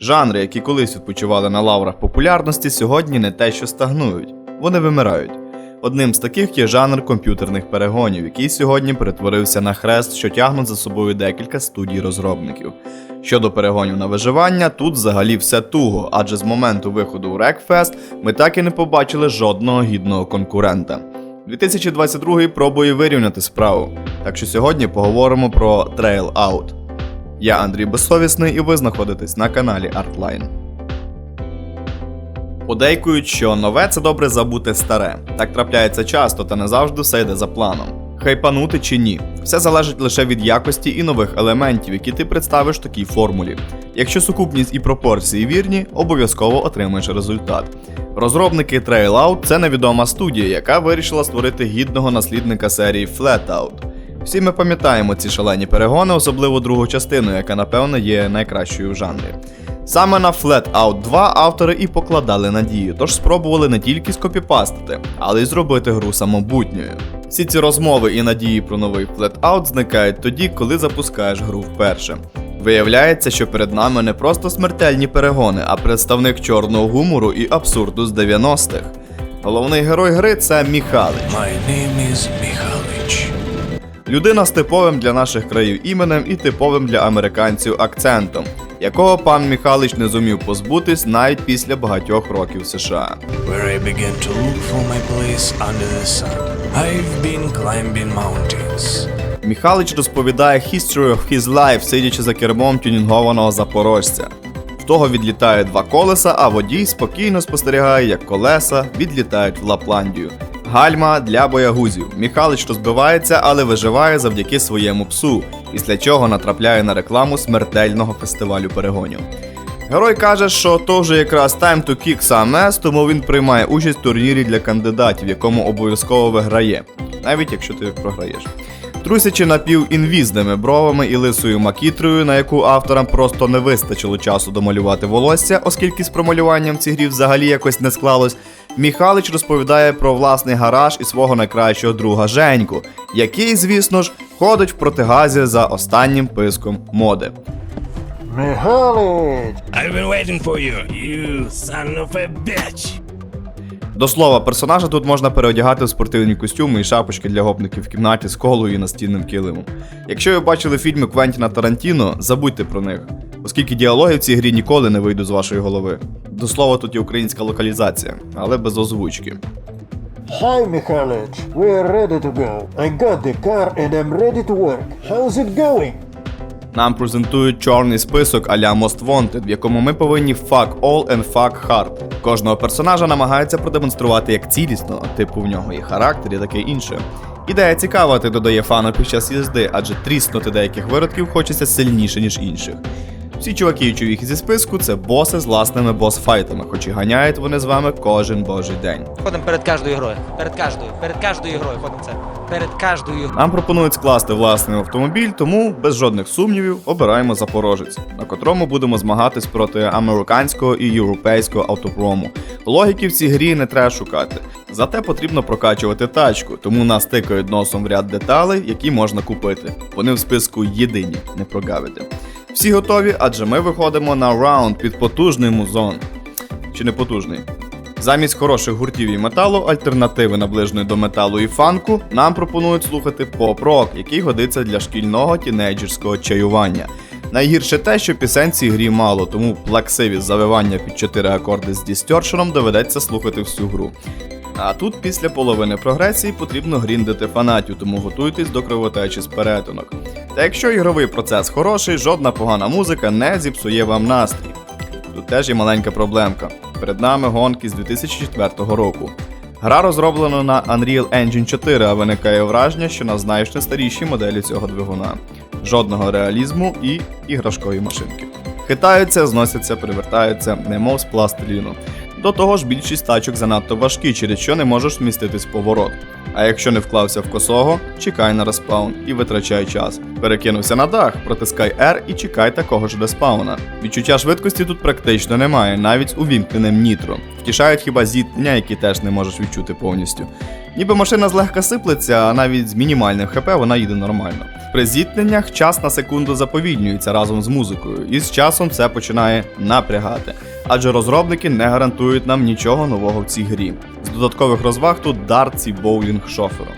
Жанри, які колись відпочивали на лаврах популярності, сьогодні не те, що стагнують, вони вимирають. Одним з таких є жанр комп'ютерних перегонів, який сьогодні перетворився на хрест, що тягнуть за собою декілька студій розробників. Щодо перегонів на виживання, тут взагалі все туго, адже з моменту виходу у Wreckfest ми так і не побачили жодного гідного конкурента. 2022 пробує вирівняти справу, так що сьогодні поговоримо про Out. Я Андрій Безсовісний і ви знаходитесь на каналі Artline. Подейкують, що нове це добре забути старе. Так трапляється часто та не завжди все йде за планом. Хайпанути чи ні, все залежить лише від якості і нових елементів, які ти представиш такій формулі. Якщо сукупність і пропорції вірні, обов'язково отримаєш результат. Розробники Trailout – це невідома студія, яка вирішила створити гідного наслідника серії Flatout. Всі ми пам'ятаємо ці шалені перегони, особливо другу частину, яка напевно є найкращою в жанрі. Саме на Flatout 2 автори і покладали надію, тож спробували не тільки скопіпастити, але й зробити гру самобутньою. Всі ці розмови і надії про новий Flatout зникають тоді, коли запускаєш гру вперше. Виявляється, що перед нами не просто смертельні перегони, а представник чорного гумору і абсурду з 90-х. Головний герой гри це Міхалич. My name is Mihalич. Людина з типовим для наших країв іменем і типовим для американців акцентом, якого пан Міхалич не зумів позбутись навіть після багатьох років США. Міхалич розповідає history of his life, сидячи за кермом тюнінгованого запорожця. В того відлітають два колеса, а водій спокійно спостерігає, як колеса відлітають в Лапландію. Гальма для боягузів. Міхалич розбивається, але виживає завдяки своєму псу, після чого натрапляє на рекламу смертельного фестивалю перегонів. Герой каже, що то вже якраз time to kick ass, тому він приймає участь в турнірі для кандидатів, якому обов'язково виграє, навіть якщо ти програєш. Трусячи напівінвізними бровами і лисою макітрою, на яку авторам просто не вистачило часу домалювати волосся, оскільки з промалюванням в цій грі взагалі якось не склалось. Міхалич розповідає про власний гараж і свого найкращого друга Женьку, який, звісно ж, ходить в протигазі за останнім писком моди. Михайлович! I've been waiting for you, you son of a bitch. До слова, персонажа тут можна переодягати в спортивні костюми і шапочки для гопників в кімнаті з колою і настінним килимом. Якщо ви бачили фільми Квентіна Тарантіно, забудьте про них, оскільки діалоги в цій грі ніколи не вийдуть з вашої голови. До слова, тут є українська локалізація, але без озвучки. Hi, Михайлович. We're ready to go. I got the car and I'm ready to work. How's it going? Нам презентують чорний список а-ля Most Wanted, в якому ми повинні fuck all and fuck hard. Кожного персонажа намагається продемонструвати як цілісно, типу в нього є характер і таке інше. Ідея цікава, ти додає фану під час їзди, адже тріснути деяких виродків хочеться сильніше, ніж інших. Всі чуваки, що їх зі списку, це боси з власними бос-файтами, хоч і ганяють вони з вами кожен божий день. Ходимо перед кожною грою. Перед кожною. Перед кожною грою ходимо це. Перед кожною. Нам пропонують скласти власний автомобіль, тому без жодних сумнівів обираємо Запорожець, на котрому будемо змагатись проти американського і європейського автопрому. Логіки в цій грі не треба шукати. Зате потрібно прокачувати тачку, тому нас тикають носом в ряд деталей, які можна купити. Вони в списку єдині, не прогавити. Всі готові, адже ми виходимо на раунд під потужний музон. Чи не потужний? Замість хороших гуртів і металу, альтернативи наближеної до металу і фанку, нам пропонують слухати поп-рок, який годиться для шкільного тінейджерського чаювання. Найгірше те, що пісень цій грі мало, тому плаксиві завивання під 4 акорди з дістершеном доведеться слухати всю гру. А тут після половини прогресії потрібно гріндити фанатів, тому готуйтесь до кровотечі з перетинок. Та якщо ігровий процес хороший, жодна погана музика не зіпсує вам настрій. Тут теж є маленька проблемка. Перед нами гонки з 2004 року. Гра розроблена на Unreal Engine 4, а виникає враження, що на значно старіші моделі цього двигуна. Жодного реалізму і іграшкові машинки. Хитаються, зносяться, перевертаються, немов з пластиліну. До того ж, більшість тачок занадто важкі, через що не можеш вміститись в поворот. А якщо не вклався в косого, чекай на респаун і витрачай час. Перекинувся на дах, протискай R і чекай такого ж респауна. Відчуття швидкості тут практично немає, навіть з увімкненим нітро. Втішають хіба зіткнення, які теж не можеш відчути повністю. Ніби машина злегка сиплеться, а навіть з мінімальним ХП вона їде нормально. При зіткненнях час на секунду заповільнюється разом з музикою, і з часом це починає напрягати. Адже розробники не гарантують нам нічого нового в цій грі. З додаткових розваг тут дартс і боулінг шофером.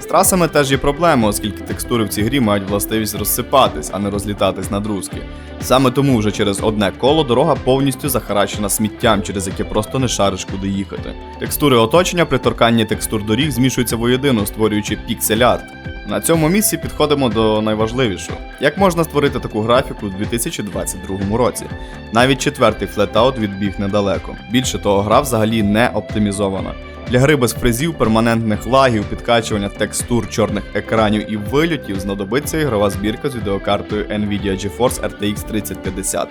З трасами теж є проблема, оскільки текстури в цій грі мають властивість розсипатись, а не розлітатись на друзки. Саме тому вже через одне коло дорога повністю захарачена сміттям, через яке просто не шариш куди їхати. Текстури оточення при торканні текстур доріг змішуються воєдино, створюючи піксель-арт. На цьому місці підходимо до найважливішого: як можна створити таку графіку у 2022 році. Навіть четвертий флетаут відбіг недалеко. Більше того, гра взагалі не оптимізована. Для гри без фрезів, перманентних лагів, підкачування текстур, чорних екранів і вильотів знадобиться ігрова збірка з відеокартою Nvidia GeForce RTX 3050.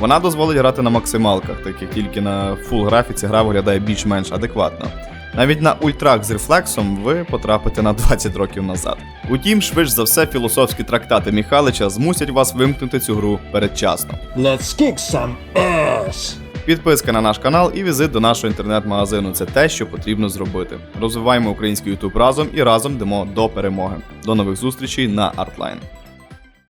Вона дозволить грати на максималках, так як тільки на фул графіці гра виглядає більш-менш адекватно. Навіть на ультрак з рефлексом ви потрапите на 20 років назад. Утім, швидш за все, філософські трактати Міхалича змусять вас вимкнути цю гру передчасно. Let's kick some ass! Підписка на наш канал і візит до нашого інтернет-магазину це те, що потрібно зробити. Розвиваємо український YouTube разом і разом йдемо до перемоги. До нових зустрічей на Artline.